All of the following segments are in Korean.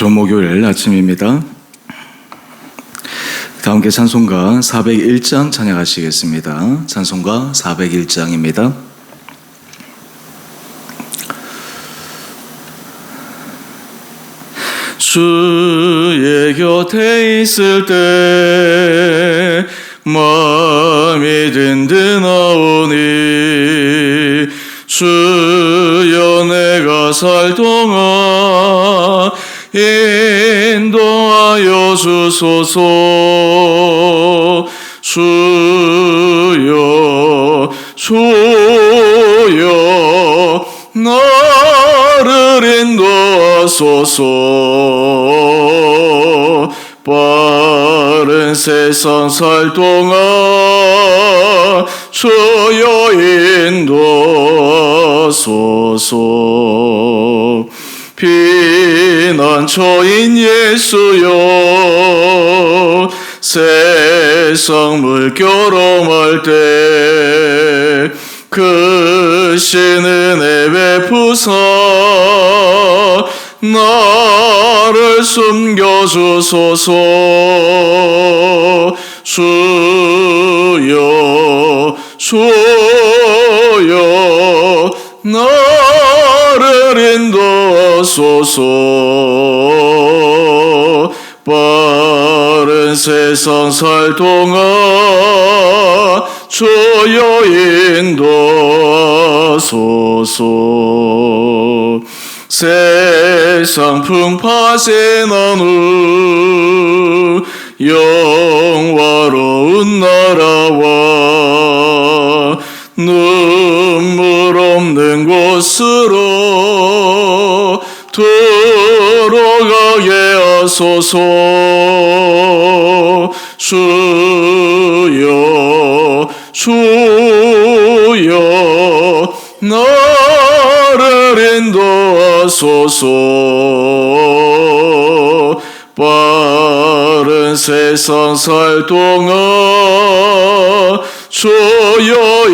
조목요일 아침입니다. 다 함께 찬송가 401장 찬양하시겠습니다. 찬송가 401장입니다. 주의 곁에 있을 때 마음이 든든하오니 주여 내가 살 동안 인도하여 주소서. 주여 주여 나를 인도하소서. 빠른 세상 살 동안 주여 인도하소서. 피 난처인 예수여 세상 물결험할 때 크신 은혜 베푸사 나를 숨겨주소서 주여 나를 인도 하소서. 빠른 세상 살 동안 주여 인도하소서. 세상 풍파세 나누 영화로운 나라와 눈물 없는 곳으로 하소서. 주여 주여 나를 인도하소서. 빠른 세상 살 동안 주여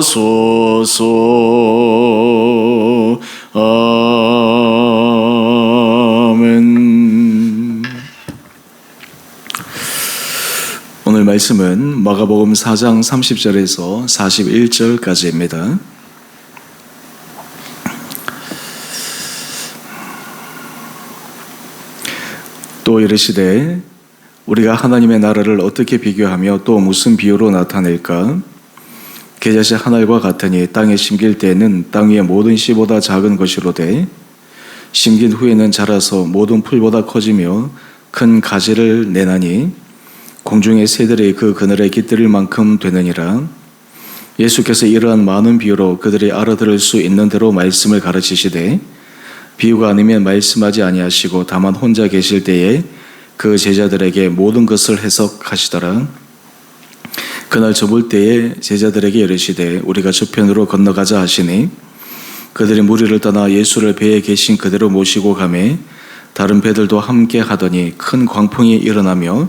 인도하소서 오늘 말씀은 마가복음 4장 30절에서 41절까지입니다. 또 이르시되 우리가 하나님의 나라를 어떻게 비교하며 또 무슨 비유로 나타낼까? 계자씨 한 알과 같으니 땅에 심길 때에는 땅 위의 모든 씨보다 작은 것이로되 심긴 후에는 자라서 모든 풀보다 커지며 큰 가지를 내나니 공중의 새들이 그 그늘에 깃들일 만큼 되느니라. 예수께서 이러한 많은 비유로 그들이 알아들을 수 있는 대로 말씀을 가르치시되 비유가 아니면 말씀하지 아니하시고 다만 혼자 계실 때에 그 제자들에게 모든 것을 해석하시더라. 그날 저물 때에 제자들에게 이르시되 우리가 저편으로 건너가자 하시니 그들이 무리를 떠나 예수를 배에 계신 그대로 모시고 가매 다른 배들도 함께 하더니 큰 광풍이 일어나며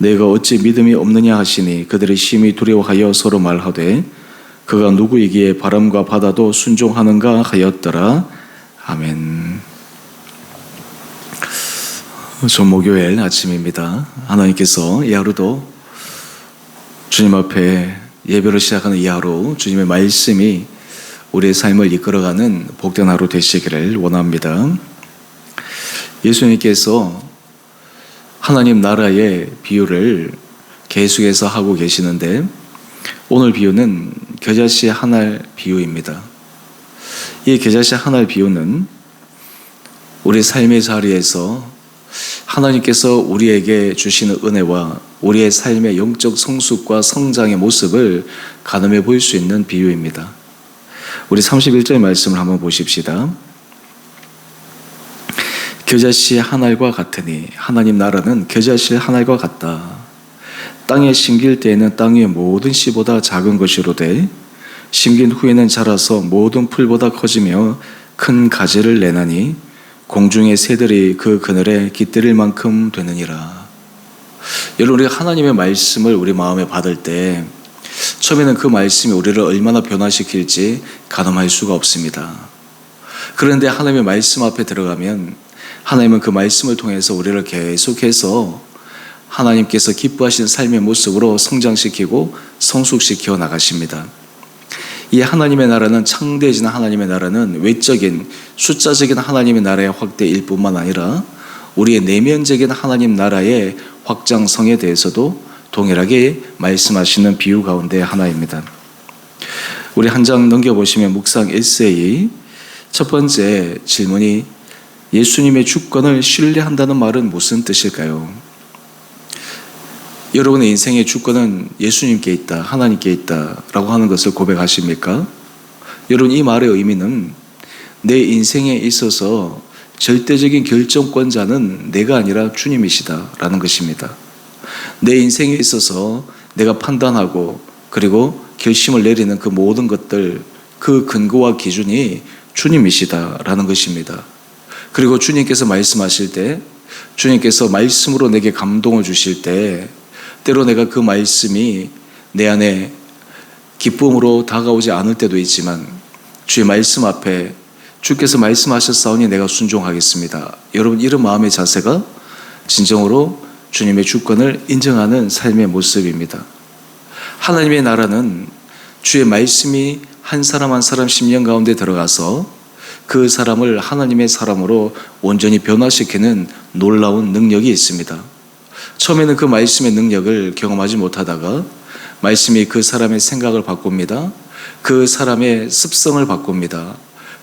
내가 어찌 믿음이 없느냐 하시니 그들이 심히 두려워하여 서로 말하되 그가 누구이기에 바람과 바다도 순종하는가 하였더라 아멘. 조목요일 아침입니다. 하나님께서 이 하루도 주님 앞에 예배를 시작하는 이 하루 주님의 말씀이 우리의 삶을 이끌어가는 복된 하루 되시기를 원합니다. 예수님께서 하나님 나라의 비유를 계속해서 하고 계시는데 오늘 비유는 겨자씨 하나의 비유입니다. 이 겨자씨 하나의 비유는 우리 삶의 자리에서 하나님께서 우리에게 주시는 은혜와 우리의 삶의 영적 성숙과 성장의 모습을 가늠해 볼 수 있는 비유입니다. 우리 31절 말씀을 한번 보십시다. 겨자씨 한 알과 같으니 하나님 나라는 겨자씨 한 알과 같다. 땅에 심길 때에는 땅 위의 모든 씨보다 작은 것이로되 심긴 후에는 자라서 모든 풀보다 커지며 큰 가지를 내나니 공중의 새들이 그 그늘에 깃들일 만큼 되느니라. 여러분 우리가 하나님의 말씀을 우리 마음에 받을 때 처음에는 그 말씀이 우리를 얼마나 변화시킬지 가늠할 수가 없습니다. 그런데 하나님의 말씀 앞에 들어가면 하나님은 그 말씀을 통해서 우리를 계속해서 하나님께서 기뻐하시는 삶의 모습으로 성장시키고 성숙시켜 나가십니다. 이 하나님의 나라는 창대해지는 하나님의 나라는 외적인 숫자적인 하나님의 나라의 확대일 뿐만 아니라 우리의 내면적인 하나님 나라의 확장성에 대해서도 동일하게 말씀하시는 비유 가운데 하나입니다. 우리 한 장 넘겨보시면 묵상 에세이 첫 번째 질문이 예수님의 주권을 신뢰한다는 말은 무슨 뜻일까요? 여러분의 인생의 주권은 예수님께 있다, 하나님께 있다라고 하는 것을 고백하십니까? 여러분 이 말의 의미는 내 인생에 있어서 절대적인 결정권자는 내가 아니라 주님이시다라는 것입니다. 내 인생에 있어서 내가 판단하고 그리고 결심을 내리는 그 모든 것들 그 근거와 기준이 주님이시다라는 것입니다. 그리고 주님께서 말씀하실 때 주님께서 말씀으로 내게 감동을 주실 때 때로 내가 그 말씀이 내 안에 기쁨으로 다가오지 않을 때도 있지만 주의 말씀 앞에 주께서 말씀하셨사오니 내가 순종하겠습니다. 여러분 이런 마음의 자세가 진정으로 주님의 주권을 인정하는 삶의 모습입니다. 하나님의 나라는 주의 말씀이 한 사람 한 사람 심령 가운데 들어가서 그 사람을 하나님의 사람으로 온전히 변화시키는 놀라운 능력이 있습니다. 처음에는 그 말씀의 능력을 경험하지 못하다가 말씀이 그 사람의 생각을 바꿉니다. 그 사람의 습성을 바꿉니다.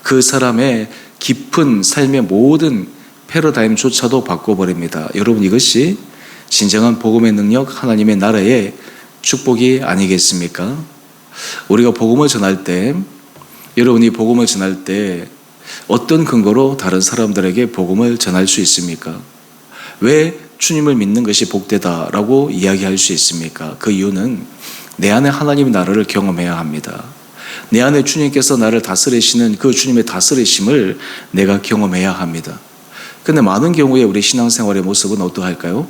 그 사람의 깊은 삶의 모든 패러다임조차도 바꿔버립니다. 여러분 이것이 진정한 복음의 능력, 하나님의 나라의 축복이 아니겠습니까? 우리가 복음을 전할 때, 여러분이 복음을 전할 때 어떤 근거로 다른 사람들에게 복음을 전할 수 있습니까? 왜 주님을 믿는 것이 복되다라고 이야기할 수 있습니까? 그 이유는 내 안에 하나님의 나라를 경험해야 합니다. 내 안에 주님께서 나를 다스리시는 그 주님의 다스리심을 내가 경험해야 합니다. 근데 많은 경우에 우리 신앙생활의 모습은 어떠할까요?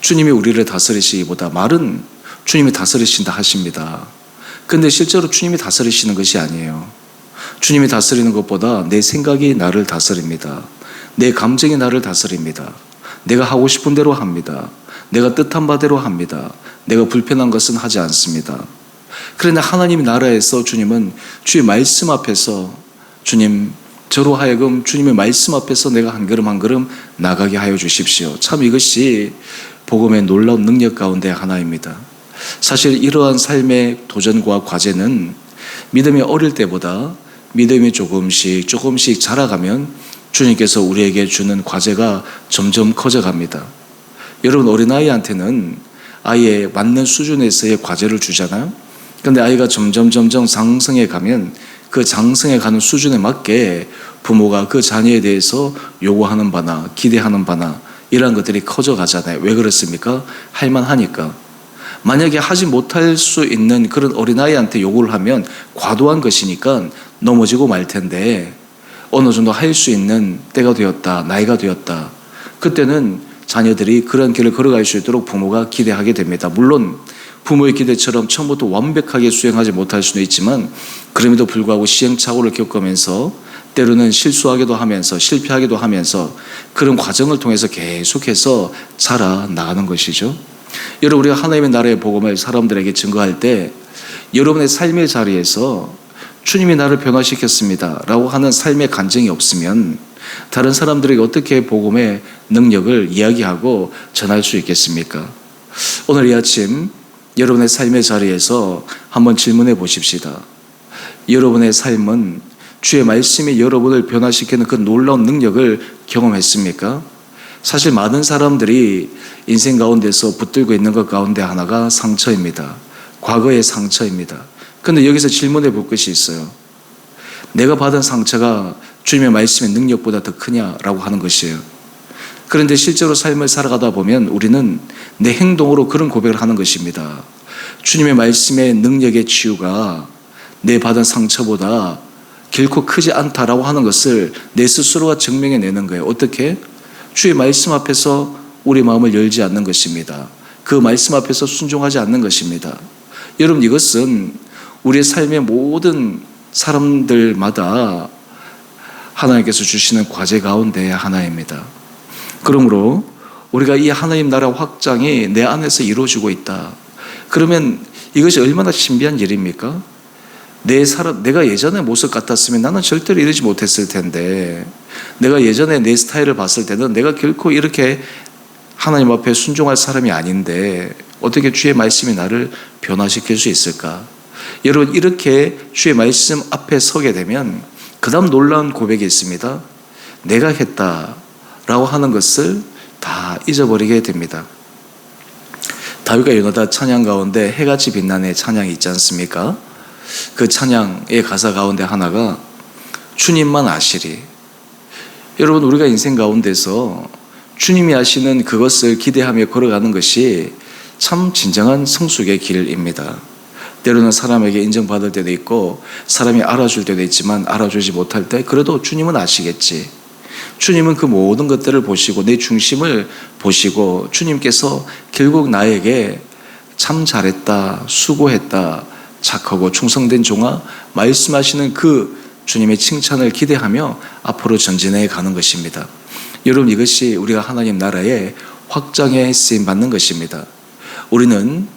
주님이 우리를 다스리시기보다 말은 주님이 다스리신다 하십니다. 근데 실제로 주님이 다스리시는 것이 아니에요. 주님이 다스리는 것보다 내 생각이 나를 다스립니다. 내 감정이 나를 다스립니다. 내가 하고 싶은 대로 합니다. 내가 뜻한 바대로 합니다. 내가 불편한 것은 하지 않습니다. 그런데 하나님 나라에서 주님은 주의 말씀 앞에서 주님 저로 하여금 주님의 말씀 앞에서 내가 한 걸음 한 걸음 나가게 하여 주십시오. 참 이것이 복음의 놀라운 능력 가운데 하나입니다. 사실 이러한 삶의 도전과 과제는 믿음이 어릴 때보다 믿음이 조금씩 조금씩 자라가면 주님께서 우리에게 주는 과제가 점점 커져갑니다. 여러분 어린아이한테는 아이에 맞는 수준에서의 과제를 주잖아요. 근데 아이가 점점 점점 장성해 가면 그 장성해 가는 수준에 맞게 부모가 그 자녀에 대해서 요구하는 바나 기대하는 바나 이런 것들이 커져 가잖아요. 왜 그렇습니까? 할만하니까. 만약에 하지 못할 수 있는 그런 어린아이한테 요구를 하면 과도한 것이니까 넘어지고 말 텐데 어느 정도 할 수 있는 때가 되었다, 나이가 되었다. 그때는 자녀들이 그런 길을 걸어갈 수 있도록 부모가 기대하게 됩니다. 물론 부모의 기대처럼 처음부터 완벽하게 수행하지 못할 수도 있지만 그럼에도 불구하고 시행착오를 겪으면서 때로는 실수하기도 하면서 실패하기도 하면서 그런 과정을 통해서 계속해서 자라 나가는 것이죠. 여러분 우리가 하나님의 나라의 복음을 사람들에게 증거할 때 여러분의 삶의 자리에서 주님이 나를 변화시켰습니다. 라고 하는 삶의 간증이 없으면 다른 사람들에게 어떻게 복음의 능력을 이야기하고 전할 수 있겠습니까? 오늘 이 아침 여러분의 삶의 자리에서 한번 질문해 보십시다. 여러분의 삶은 주의 말씀이 여러분을 변화시키는 그 놀라운 능력을 경험했습니까? 사실 많은 사람들이 인생 가운데서 붙들고 있는 것 가운데 하나가 상처입니다. 과거의 상처입니다. 근데 여기서 질문해 볼 것이 있어요. 내가 받은 상처가 주님의 말씀의 능력보다 더 크냐라고 하는 것이에요. 그런데 실제로 삶을 살아가다 보면 우리는 내 행동으로 그런 고백을 하는 것입니다. 주님의 말씀의 능력의 치유가 내 받은 상처보다 결코 크지 않다라고 하는 것을 내 스스로가 증명해 내는 거예요. 어떻게? 주의 말씀 앞에서 우리 마음을 열지 않는 것입니다. 그 말씀 앞에서 순종하지 않는 것입니다. 여러분 이것은 우리의 삶의 모든 사람들마다 하나님께서 주시는 과제 가운데 하나입니다. 그러므로 우리가 이 하나님 나라 확장이 내 안에서 이루어지고 있다. 그러면 이것이 얼마나 신비한 일입니까? 내 사람, 내가 예전의 모습 같았으면 나는 절대로 이러지 못했을 텐데, 내가 예전에 내 스타일을 봤을 때는 내가 결코 이렇게 하나님 앞에 순종할 사람이 아닌데, 어떻게 주의 말씀이 나를 변화시킬 수 있을까? 여러분, 이렇게 주의 말씀 앞에 서게 되면, 그 다음 놀라운 고백이 있습니다. 내가 했다라고 하는 것을 다 잊어버리게 됩니다. 다윗과 요나다 찬양 가운데 해같이 빛나는 찬양이 있지 않습니까? 그 찬양의 가사 가운데 하나가 주님만 아시리. 여러분, 우리가 인생 가운데서 주님이 아시는 그것을 기대하며 걸어가는 것이 참 진정한 성숙의 길입니다. 때로는 사람에게 인정받을 때도 있고 사람이 알아줄 때도 있지만 알아주지 못할 때 그래도 주님은 아시겠지. 주님은 그 모든 것들을 보시고 내 중심을 보시고 주님께서 결국 나에게 참 잘했다, 수고했다, 착하고 충성된 종아 말씀하시는 그 주님의 칭찬을 기대하며 앞으로 전진해 가는 것입니다. 여러분 이것이 우리가 하나님 나라의 확장에 쓰임 받는 것입니다. 우리는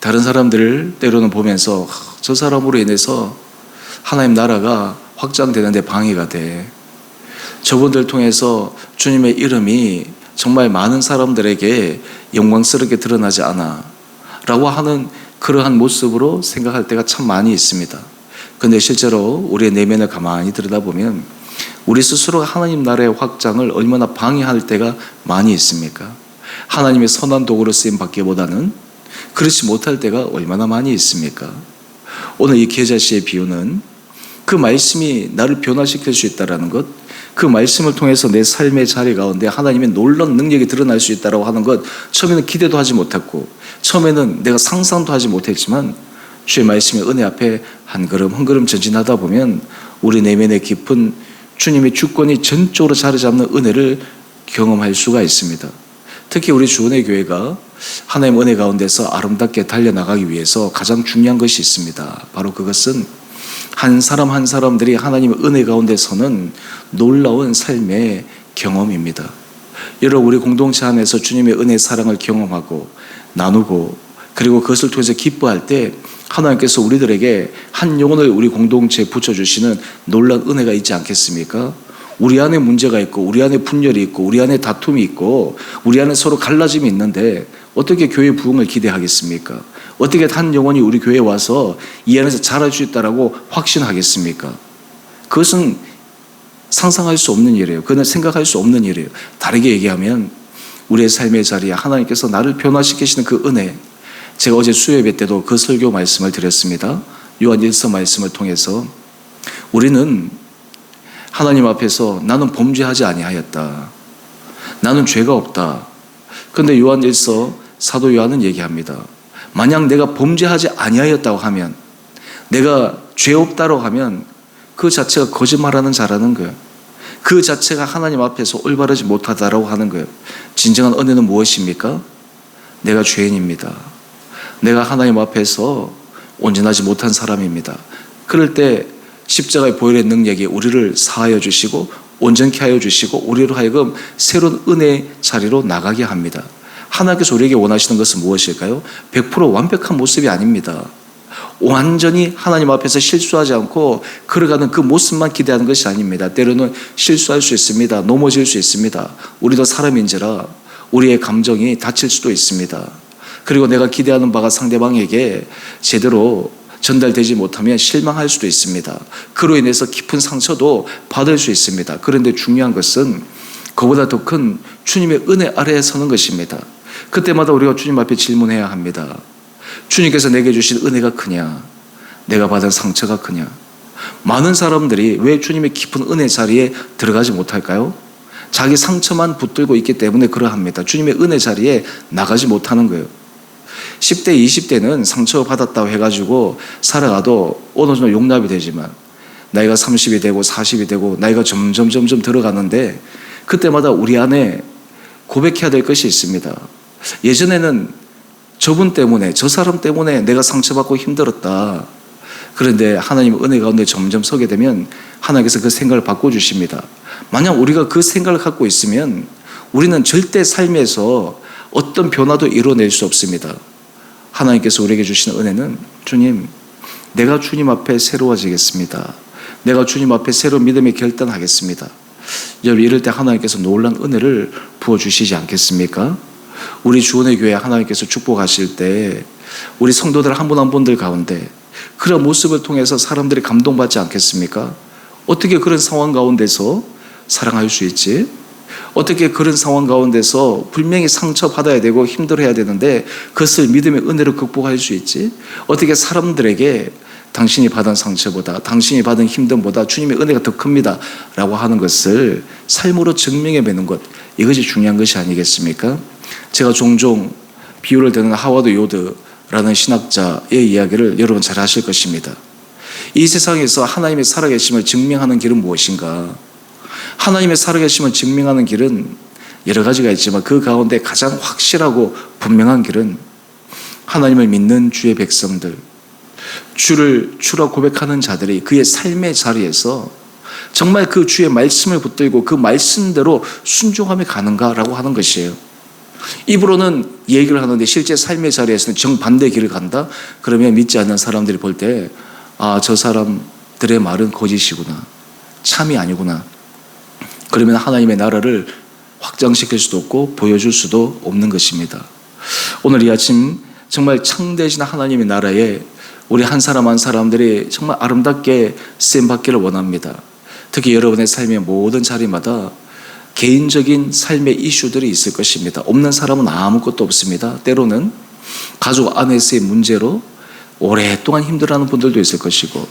다른 사람들을 때로는 보면서 저 사람으로 인해서 하나님 나라가 확장되는데 방해가 돼. 저분들 통해서 주님의 이름이 정말 많은 사람들에게 영광스럽게 드러나지 않아. 라고 하는 그러한 모습으로 생각할 때가 참 많이 있습니다. 근데 실제로 우리의 내면을 가만히 들여다보면 우리 스스로가 하나님 나라의 확장을 얼마나 방해할 때가 많이 있습니까? 하나님의 선한 도구로 쓰임 받기보다는 그렇지 못할 때가 얼마나 많이 있습니까? 오늘 이 계자시의 비유는 그 말씀이 나를 변화시킬 수 있다라는 것, 그 말씀을 통해서 내 삶의 자리 가운데 하나님의 놀라운 능력이 드러날 수 있다라고 하는 것 처음에는 기대도 하지 못했고 처음에는 내가 상상도 하지 못했지만 주의 말씀의 은혜 앞에 한 걸음 한 걸음 전진하다 보면 우리 내면의 깊은 주님의 주권이 전적으로 자리 잡는 은혜를 경험할 수가 있습니다. 특히 우리 주은혜 교회가 하나님 은혜 가운데서 아름답게 달려나가기 위해서 가장 중요한 것이 있습니다. 바로 그것은 한 사람 한 사람들이 하나님의 은혜 가운데서는 놀라운 삶의 경험입니다. 여러분 우리 공동체 안에서 주님의 은혜 사랑을 경험하고 나누고 그리고 그것을 통해서 기뻐할 때 하나님께서 우리들에게 한 영혼을 우리 공동체에 붙여주시는 놀라운 은혜가 있지 않겠습니까? 우리 안에 문제가 있고 우리 안에 분열이 있고 우리 안에 다툼이 있고 우리 안에 서로 갈라짐이 있는데 어떻게 교회 부흥을 기대하겠습니까? 어떻게 한 영혼이 우리 교회에 와서 이 안에서 잘할 수 있다라고 확신하겠습니까? 그것은 상상할 수 없는 일이에요. 그는 생각할 수 없는 일이에요. 다르게 얘기하면 우리의 삶의 자리에 하나님께서 나를 변화시키시는 그 은혜. 제가 어제 수요예배 때도 그 설교 말씀을 드렸습니다. 요한 1서 말씀을 통해서 우리는 하나님 앞에서 나는 범죄하지 아니하였다. 나는 죄가 없다. 그런데 요한 1서 사도 요한은 얘기합니다. 만약 내가 범죄하지 아니하였다고 하면 내가 죄 없다고 하면 그 자체가 거짓말하는 자라는 거예요. 그 자체가 하나님 앞에서 올바르지 못하다라고 하는 거예요. 진정한 은혜는 무엇입니까? 내가 죄인입니다. 내가 하나님 앞에서 온전하지 못한 사람입니다. 그럴 때 십자가의 보혈의 능력이 우리를 사하여 주시고 온전케 하여 주시고 우리로 하여금 새로운 은혜 자리로 나가게 합니다. 하나님께서 우리에게 원하시는 것은 무엇일까요? 100% 완벽한 모습이 아닙니다. 완전히 하나님 앞에서 실수하지 않고 걸어가는 그 모습만 기대하는 것이 아닙니다. 때로는 실수할 수 있습니다. 넘어질 수 있습니다. 우리도 사람인지라 우리의 감정이 다칠 수도 있습니다. 그리고 내가 기대하는 바가 상대방에게 제대로 전달되지 못하면 실망할 수도 있습니다. 그로 인해서 깊은 상처도 받을 수 있습니다. 그런데 중요한 것은 그보다 더 큰 주님의 은혜 아래에 서는 것입니다. 그때마다 우리가 주님 앞에 질문해야 합니다. 주님께서 내게 주신 은혜가 크냐? 내가 받은 상처가 크냐? 많은 사람들이 왜 주님의 깊은 은혜 자리에 들어가지 못할까요? 자기 상처만 붙들고 있기 때문에 그러합니다. 주님의 은혜 자리에 나가지 못하는 거예요. 10대, 20대는 상처 받았다고 해가지고 살아가도 어느 정도 용납이 되지만 나이가 30이 되고 40이 되고 나이가 점점 점점 들어가는데 그때마다 우리 안에 고백해야 될 것이 있습니다. 예전에는 저분 때문에 저 사람 때문에 내가 상처받고 힘들었다. 그런데 하나님 은혜 가운데 점점 서게 되면 하나님께서 그 생각을 바꿔 주십니다. 만약 우리가 그 생각을 갖고 있으면 우리는 절대 삶에서 어떤 변화도 이뤄낼 수 없습니다. 하나님께서 우리에게 주시는 은혜는 주님, 내가 주님 앞에 새로워지겠습니다. 내가 주님 앞에 새로운 믿음의 결단하겠습니다. 여러분 이럴 때 하나님께서 놀란 은혜를 부어 주시지 않겠습니까? 우리 주원의 교회 하나님께서 축복하실 때 우리 성도들 한 분 한 분들 가운데 그런 모습을 통해서 사람들이 감동받지 않겠습니까? 어떻게 그런 상황 가운데서 사랑할 수 있지? 어떻게 그런 상황 가운데서 분명히 상처받아야 되고 힘들어야 되는데 그것을 믿음의 은혜로 극복할 수 있지? 어떻게 사람들에게 당신이 받은 상처보다 당신이 받은 힘듦보다 주님의 은혜가 더 큽니다. 라고 하는 것을 삶으로 증명해 내는 것 이것이 중요한 것이 아니겠습니까? 제가 종종 비유를 드는 하워드 요드라는 신학자의 이야기를 여러분 잘 아실 것입니다. 이 세상에서 하나님의 살아계심을 증명하는 길은 무엇인가? 하나님의 살아계심을 증명하는 길은 여러 가지가 있지만 그 가운데 가장 확실하고 분명한 길은 하나님을 믿는 주의 백성들, 주를 주라 고백하는 자들이 그의 삶의 자리에서 정말 그 주의 말씀을 붙들고 그 말씀대로 순종하며 가는가라고 하는 것이에요. 입으로는 얘기를 하는데 실제 삶의 자리에서는 정반대 길을 간다? 그러면 믿지 않는 사람들이 볼 때, 아, 저 사람들의 말은 거짓이구나. 참이 아니구나. 그러면 하나님의 나라를 확장시킬 수도 없고 보여줄 수도 없는 것입니다. 오늘 이 아침 정말 창대신 하나님의 나라에 우리 한 사람 한 사람들이 정말 아름답게 쓰임 받기를 원합니다. 특히 여러분의 삶의 모든 자리마다 개인적인 삶의 이슈들이 있을 것입니다. 없는 사람은 아무것도 없습니다. 때로는 가족 안에서의 문제로 오랫동안 힘들어하는 분들도 있을 것이고,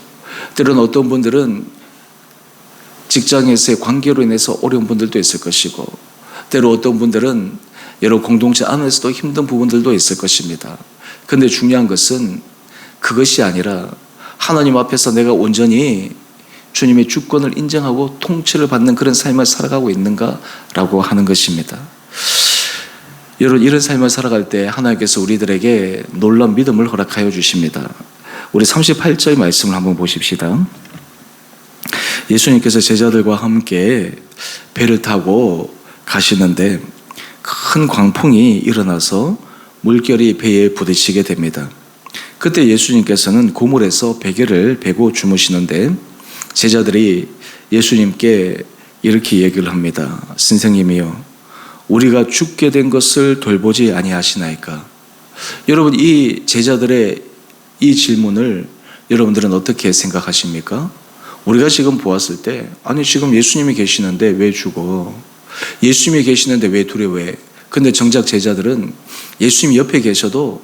때로는 어떤 분들은 직장에서의 관계로 인해서 어려운 분들도 있을 것이고, 때로 어떤 분들은 여러 공동체 안에서도 힘든 부분들도 있을 것입니다. 근데 중요한 것은 그것이 아니라 하나님 앞에서 내가 온전히 주님의 주권을 인정하고 통치를 받는 그런 삶을 살아가고 있는가라고 하는 것입니다. 여러분 이런 삶을 살아갈 때 하나님께서 우리들에게 놀라운 믿음을 허락하여 주십니다. 우리 38절 말씀을 한번 보십시다. 예수님께서 제자들과 함께 배를 타고 가시는데 큰 광풍이 일어나서 물결이 배에 부딪히게 됩니다. 그때 예수님께서는 고물에서 베개를 베고 주무시는데 제자들이 예수님께 이렇게 얘기를 합니다. 선생님이요. 우리가 죽게 된 것을 돌보지 아니하시나이까? 여러분 이 제자들의 이 질문을 여러분들은 어떻게 생각하십니까? 우리가 지금 보았을 때 아니 지금 예수님이 계시는데 왜 죽어? 예수님이 계시는데 왜 두려워해? 근데 정작 제자들은 예수님 옆에 계셔도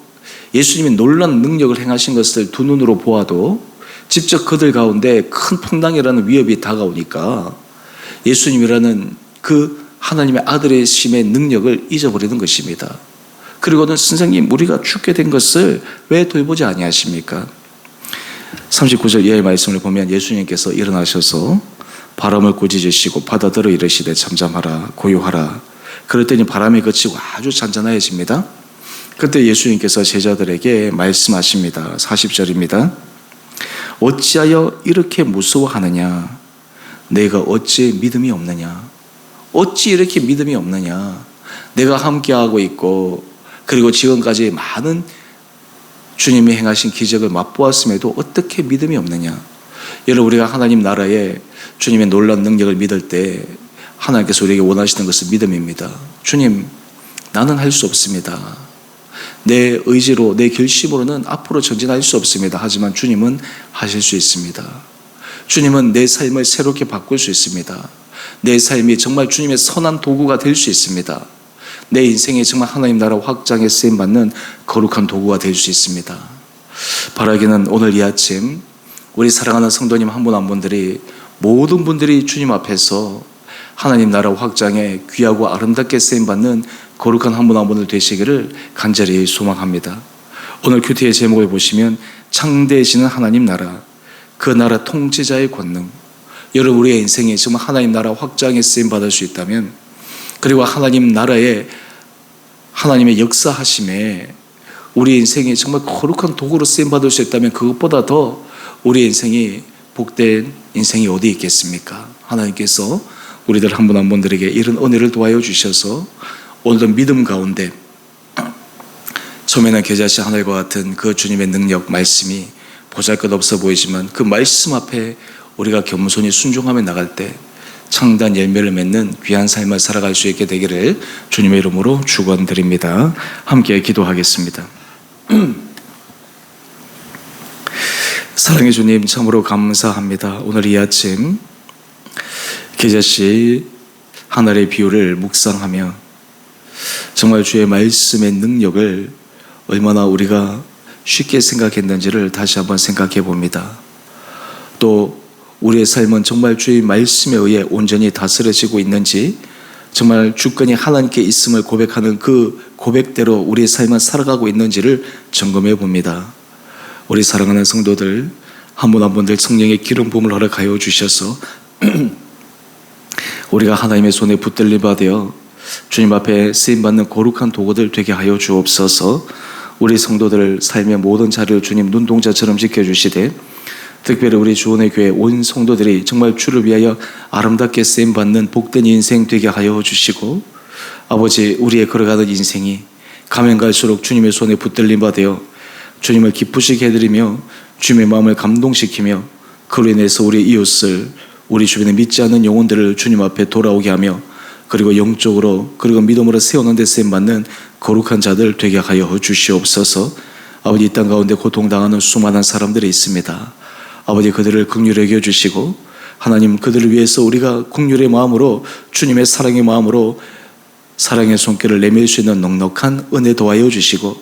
예수님이 놀라운 능력을 행하신 것을 두 눈으로 보아도 직접 그들 가운데 큰 풍랑이라는 위협이 다가오니까 예수님이라는 그 하나님의 아들의 심의 능력을 잊어버리는 것입니다. 그리고는 선생님 우리가 죽게 된 것을 왜 돌보지 아니하십니까? 39절 이하의 말씀을 보면 예수님께서 일어나셔서 바람을 꾸짖으시고 바다들어 이르시되 잠잠하라 고요하라 그랬더니 바람이 그치고 아주 잔잔해집니다. 그때 예수님께서 제자들에게 말씀하십니다. 40절입니다. 어찌하여 이렇게 무서워하느냐? 내가 어찌 믿음이 없느냐? 어찌 이렇게 믿음이 없느냐? 내가 함께하고 있고, 그리고 지금까지 많은 주님이 행하신 기적을 맛보았음에도 어떻게 믿음이 없느냐? 여러분, 우리가 하나님 나라에 주님의 놀라운 능력을 믿을 때 하나님께서 우리에게 원하시는 것은 믿음입니다. 주님, 나는 할 수 없습니다. 내 의지로, 내 결심으로는 앞으로 전진할 수 없습니다. 하지만 주님은 하실 수 있습니다. 주님은 내 삶을 새롭게 바꿀 수 있습니다. 내 삶이 정말 주님의 선한 도구가 될 수 있습니다. 내 인생이 정말 하나님 나라 확장에 쓰임 받는 거룩한 도구가 될 수 있습니다. 바라기는 오늘 이 아침 우리 사랑하는 성도님 한 분 한 분들이 모든 분들이 주님 앞에서 하나님 나라 확장에 귀하고 아름답게 쓰임 받는 거룩한 한 분 한 분들 되시기를 간절히 소망합니다. 오늘 큐티의 제목을 보시면 창대해지는 하나님 나라, 그 나라 통치자의 권능. 여러분 우리의 인생에 정말 하나님 나라 확장에 쓰임 받을 수 있다면 그리고 하나님 나라에 하나님의 역사하심에 우리 인생이 정말 거룩한 도구로 쓰임 받을 수 있다면 그것보다 더 우리 인생이 복된 인생이 어디 있겠습니까? 하나님께서 우리들 한 분 한 분들에게 이런 은혜를 도와여 주셔서 오늘도 믿음 가운데 처음에는 계자씨 하늘과 같은 그 주님의 능력 말씀이 보잘것없어 보이지만 그 말씀 앞에 우리가 겸손히 순종하며 나갈 때 창단 열매를 맺는 귀한 삶을 살아갈 수 있게 되기를 주님의 이름으로 축원드립니다. 함께 기도하겠습니다. 사랑의 주님 참으로 감사합니다. 오늘 이 아침 계자씨 하늘의 비유를 묵상하며 정말 주의 말씀의 능력을 얼마나 우리가 쉽게 생각했는지를 다시 한번 생각해 봅니다. 또 우리의 삶은 정말 주의 말씀에 의해 온전히 다스려지고 있는지 정말 주권이 하나님께 있음을 고백하는 그 고백대로 우리의 삶을 살아가고 있는지를 점검해 봅니다. 우리 사랑하는 성도들 한 분 한 분들 성령의 기름 부음을 허락하여 주셔서 우리가 하나님의 손에 붙들림 받아 주님 앞에 쓰임 받는 거룩한 도구들 되게 하여 주옵소서. 우리 성도들 삶의 모든 자리를 주님 눈동자처럼 지켜 주시되 특별히 우리 주원의 교회 온 성도들이 정말 주를 위하여 아름답게 쓰임 받는 복된 인생 되게 하여 주시고 아버지 우리의 걸어가는 인생이 가면 갈수록 주님의 손에 붙들림 받아 주님을 기쁘시게 해드리며 주님의 마음을 감동시키며 그로 인해서 우리 이웃을 우리 주변에 믿지 않는 영혼들을 주님 앞에 돌아오게 하며 그리고 영적으로 그리고 믿음으로 세우는 데 쓰임 받는 거룩한 자들 되게 하여 주시옵소서. 아버지 이 땅 가운데 고통당하는 수많은 사람들이 있습니다. 아버지 그들을 긍휼히 여겨 주시고 하나님 그들을 위해서 우리가 긍휼의 마음으로 주님의 사랑의 마음으로 사랑의 손길을 내밀 수 있는 넉넉한 은혜 도와여 주시고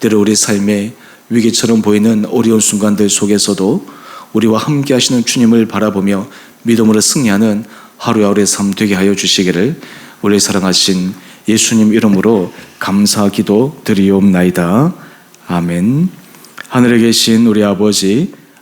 때로 우리 삶에 위기처럼 보이는 어려운 순간들 속에서도 우리와 함께 하시는 주님을 바라보며 믿음으로 승리하는 하루하루의 삶 되게 하여 주시기를 우리 사랑하신 예수님 이름으로 감사 기도 드리옵나이다. 아멘. 하늘에 계신 우리 아버지,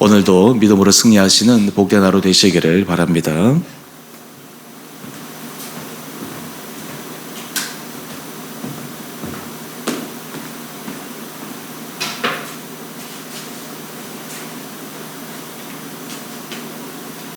오늘도 믿음으로 승리하시는 복된 하루 되시기를 바랍니다.